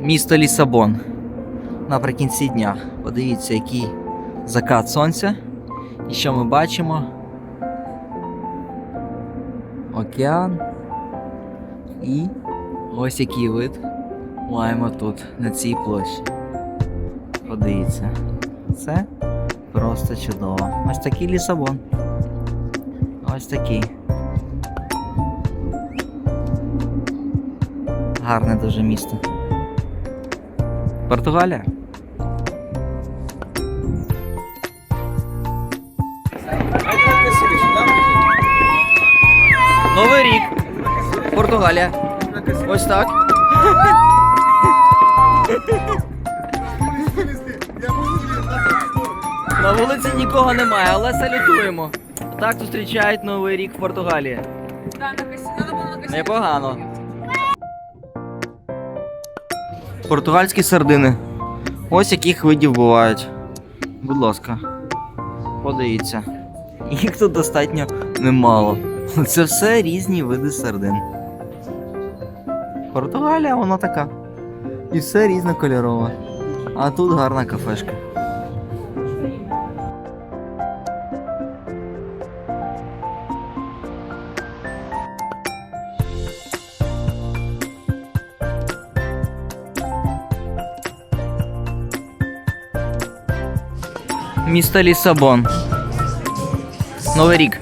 Місто Лісабон. Наприкінці дня. Подивіться, який закат сонця. І що ми бачимо? Океан. І ось який вид маємо тут, на цій площі. Подивіться. Це просто чудово. Ось такий Лісабон. Ось такий. Гарне дуже місто. Португалія. Новий рік. Португалія. Ось так. На вулиці нікого немає, але салютуємо. Так зустрічають новий рік в Португалії. Непогано. Португальські сардини. Ось яких видів бувають. Будь ласка. Подивіться. Їх тут достатньо немало. Це все різні види сардин. Португалія вона така. І все різнокольорове. А тут гарна кафешка. Місто Лісабон. Новий рік.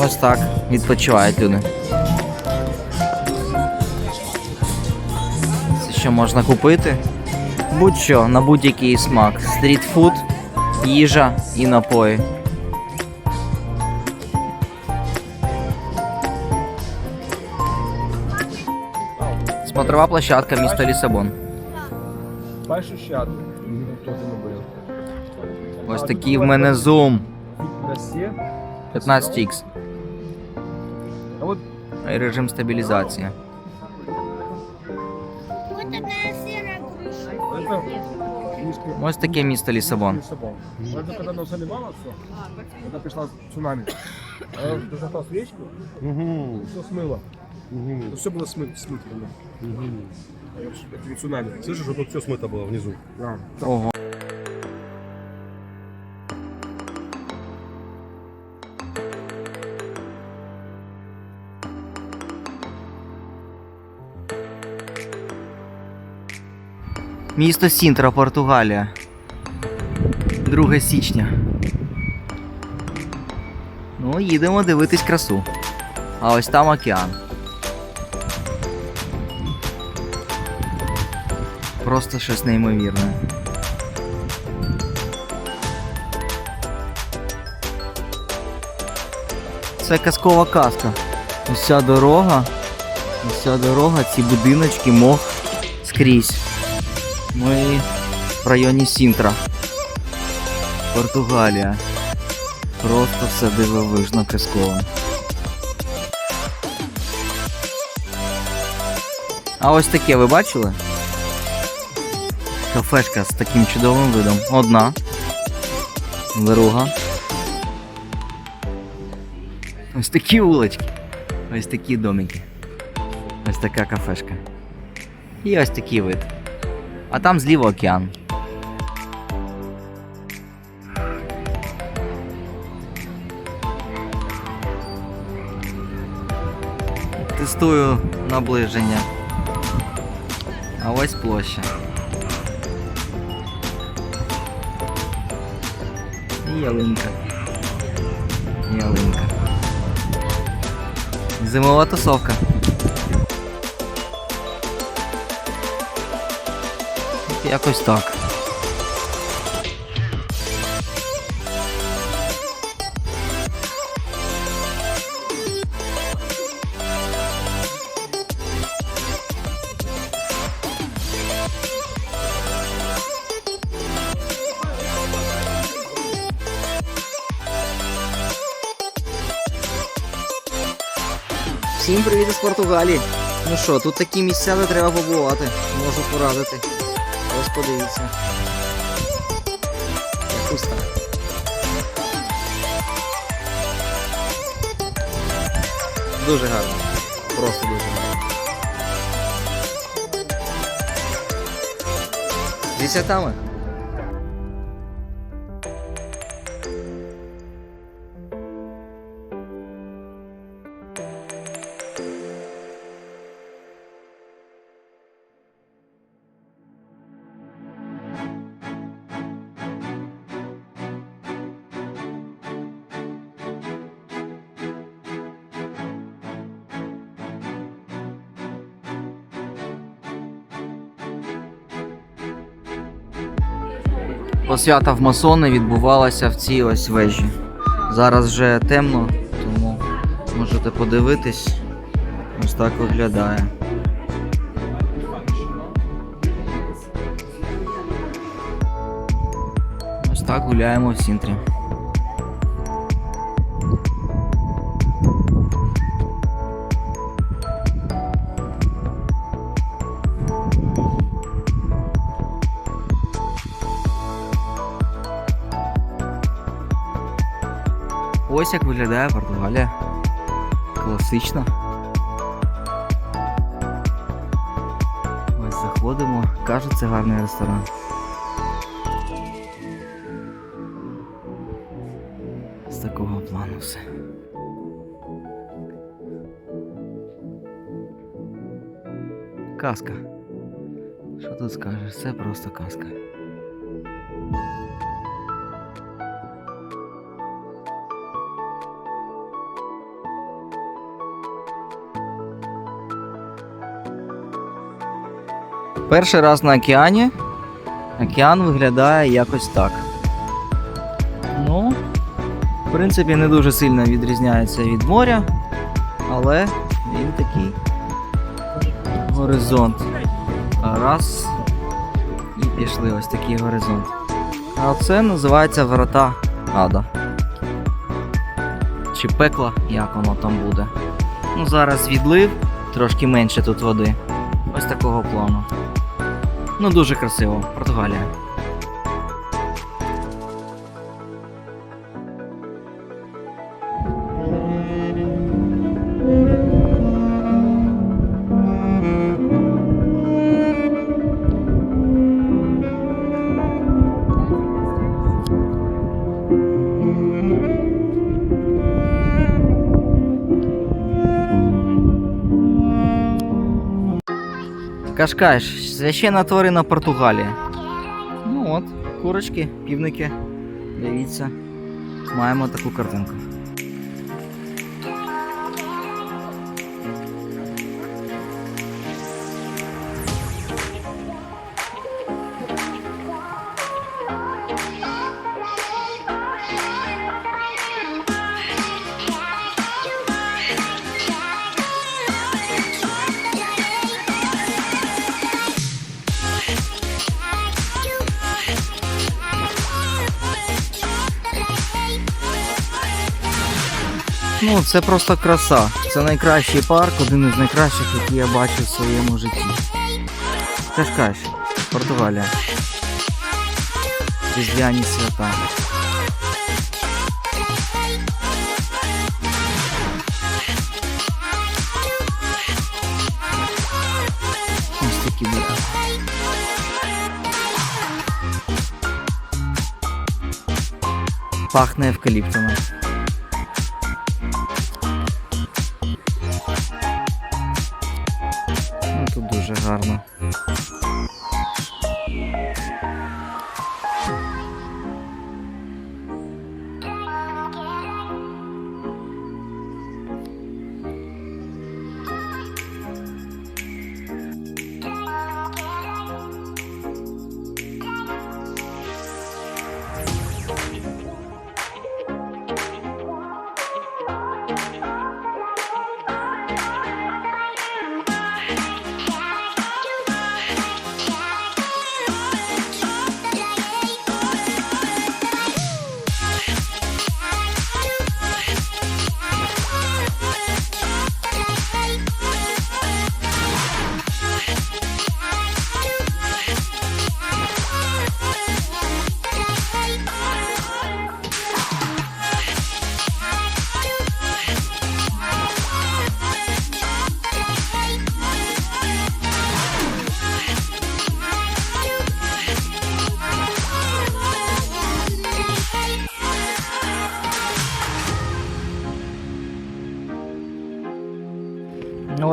Ось так відпочивають люди. Це що можна купити? Будь-що на будь-який смак. Стрітфуд, їжа і напої. Смотрова площадка міста Лісабон. Бачиш ти не бив? Ось такий в мене зум. Росія. 15X. А от І режим стабілізації. Вот такая серая крыша. це книжки Ось таке місто Лісабон. Лісабон. Это когда оно заливало все, когда пришла цунами. А Ты застал свечку, все смыло. Это все было смыто. смыто Это не цунами. Слышишь, вот тут все смыто было внизу. Да. Ого. Місто Сінтра, Португалія. 2 січня. Ну, їдемо дивитись красу. А ось там океан. Просто щось неймовірне. Це казкова казка. Ця дорога. Ця дорога, ці будиночки, мох скрізь. Ми в районі Сінтра. Португалія. Просто все дивовижно казково. А ось таке ви бачили? Кафешка з таким чудовим видом. Одна. Друга. Ось такі вулички. Ось такі домики. Ось така кафешка. І ось такий вид. А там зліва океан. Тестую наближення. А ось площа. І ялинка. Ялинка. Зимова тусовка. Якось так. Всім привіт із Португалії. Ну що, тут такі місця, де треба побувати. Можу порадити. Ось подивіться. Якусь. Дуже гарно. Просто дуже гарно. Зі святами. Посвята в масони відбувалася в цій ось вежі. Зараз вже темно, тому можете подивитись. Ось так виглядає. Ось так гуляємо в Сінтрі. Ось як виглядає Португалія. Класично. Ось заходимо. Кажуть, це гарний ресторан. З такого плану все. Казка. Що тут скажеш? Це просто казка. Перший раз на океані. Океан виглядає якось так. Ну, в принципі, не дуже сильно відрізняється від моря, але він такий горизонт. Раз. І пішли ось такий горизонт. А це називається врата Ада. Чи пекла, як воно там буде. Ну, зараз відлив, трошки менше тут води. Ось такого плану. Ну, дуже красиво, Португалія. Кашкаш, священна тварина Португалії. Ну от, курочки, півники. Дивіться. Маємо таку картинку. Це просто краса. Це найкращий парк, один із найкращих, який я бачив в своєму житті. Кашкаш, Португалія. Різдвяні свята. Ось такі дерева. Пахне евкаліптами.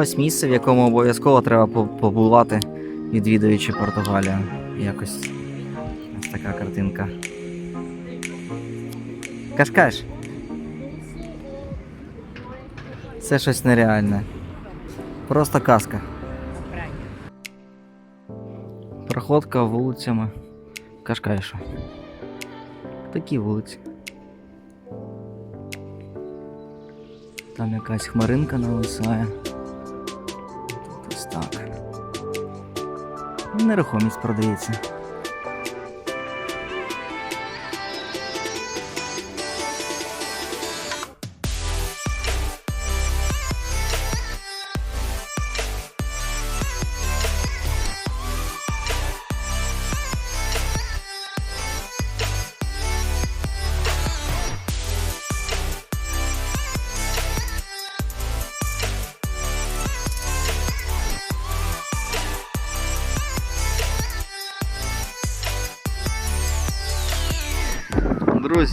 Ось місце, в якому обов'язково треба побувати, відвідуючи Португалію. Якось ось така картинка. Кашкаш. Це щось нереальне. Просто казка. Проходка вулицями Кашкайшу. Такі вулиці. Там якась хмаринка нависає. Нерухомість продається.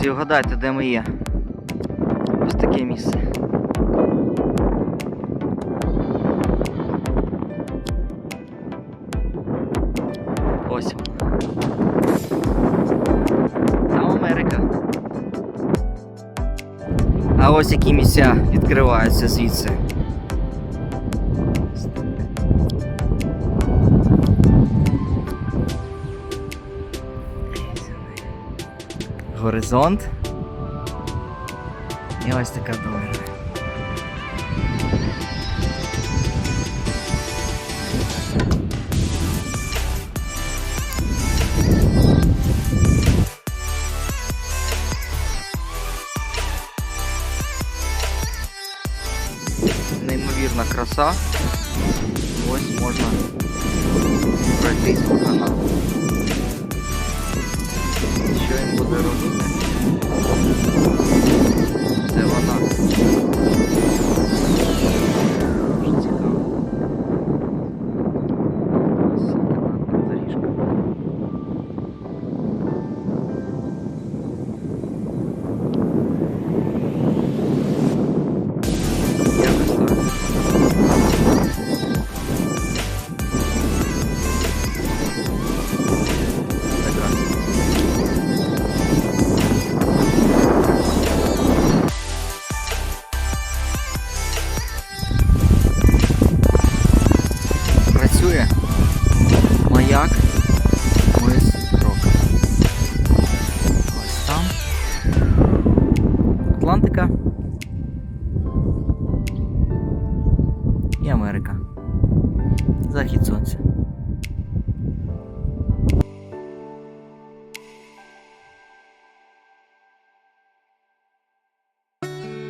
Друзі, вгадайте, де ми є. Ось таке місце. Ось. Там Америка. А ось які місця відкриваються звідси. Горизонт. І ось така долина. Неймовірна краса. Ось можна пройтись по каналу. Що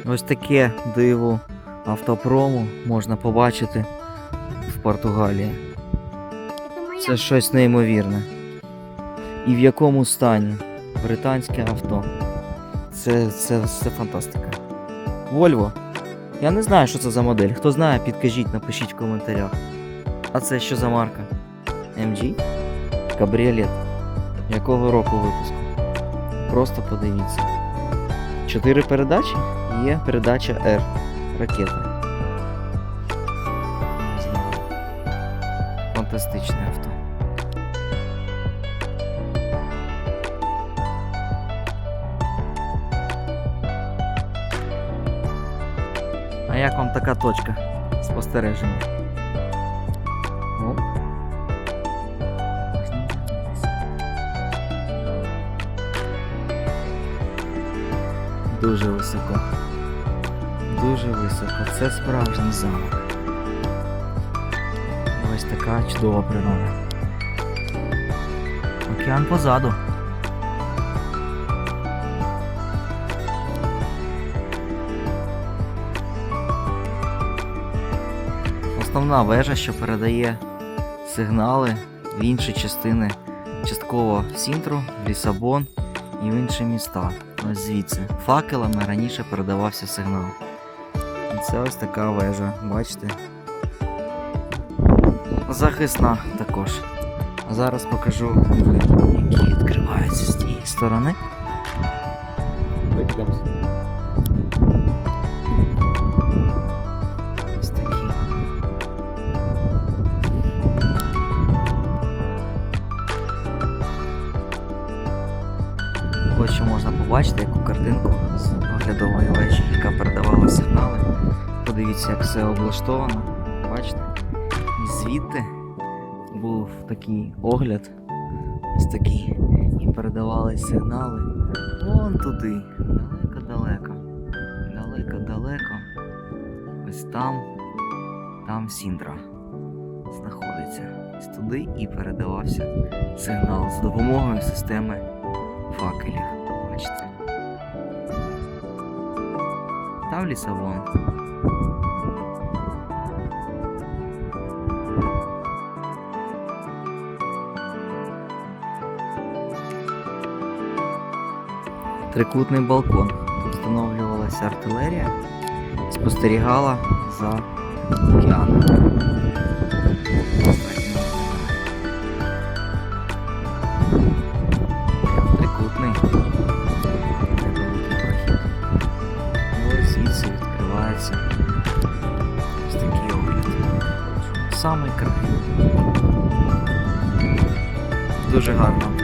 Ось таке диво автопрому можна побачити в Португалії. Це щось неймовірне. І в якому стані? Британське авто. Це, це, це фантастика. Вольво. Я не знаю, що це за модель. Хто знає, підкажіть, напишіть в коментарях. А це що за марка? MG? Кабріолет. Якого року випуску? Просто подивіться. Чотири передачі? Є передача R. Ракета. Не. Фантастичне авто. А як вам така точка спостереження? Дуже високо. Дуже високо. Це справжній замок. Ось така чудова природа. Океан позаду. Основна вежа, що передає сигнали в інші частини, частково в Сінтру, Лісабон і в інші міста. Ось звідси. Факелами раніше передавався сигнал. І це ось така вежа, бачите? Захисна також. А зараз покажу які відкриваються з тієї сторони. Так, побачите яку картинку з оглядової вежі, яка передавала сигнали. Подивіться, як все облаштовано. Бачите? І звідти був такий огляд, ось такий, і передавали сигнали вон туди, далеко-далеко, далеко-далеко. Ось там, там Сіндра знаходиться. Ось туди і передавався сигнал з допомогою системи факелів. Бачите? Там Лісабон. Трикутний балкон. Тут встановлювалася артилерія, спостерігала за океаном. Самий край. Дуже гарно.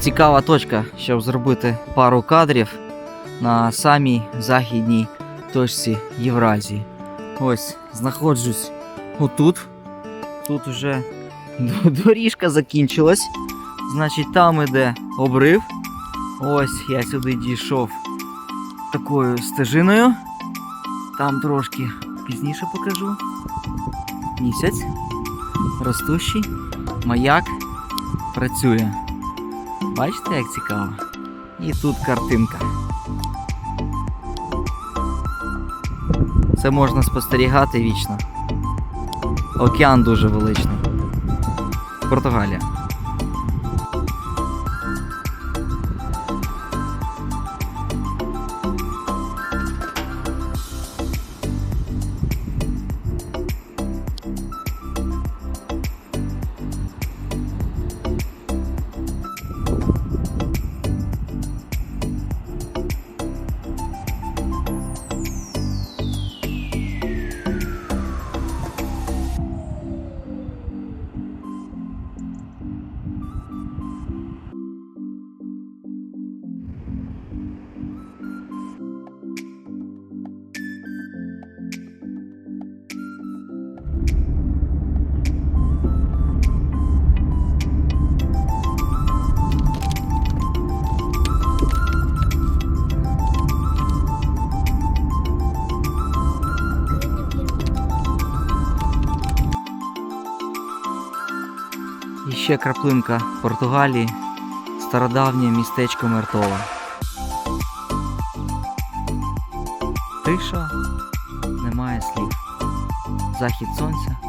Цікава точка, щоб зробити пару кадрів на самій західній точці Євразії. Ось, знаходжусь отут. Тут вже доріжка закінчилась. Значить, там іде обрив. Ось я сюди дійшов такою стежиною. Там трошки пізніше покажу. Місяць. Ростущий. Маяк працює. Бачите, як цікаво? І тут картинка. Це можна спостерігати вічно. Океан дуже величний. Португалія. Ще краплинка Португалії, стародавнє містечко Мертова. Тиша, немає слів. Захід сонця.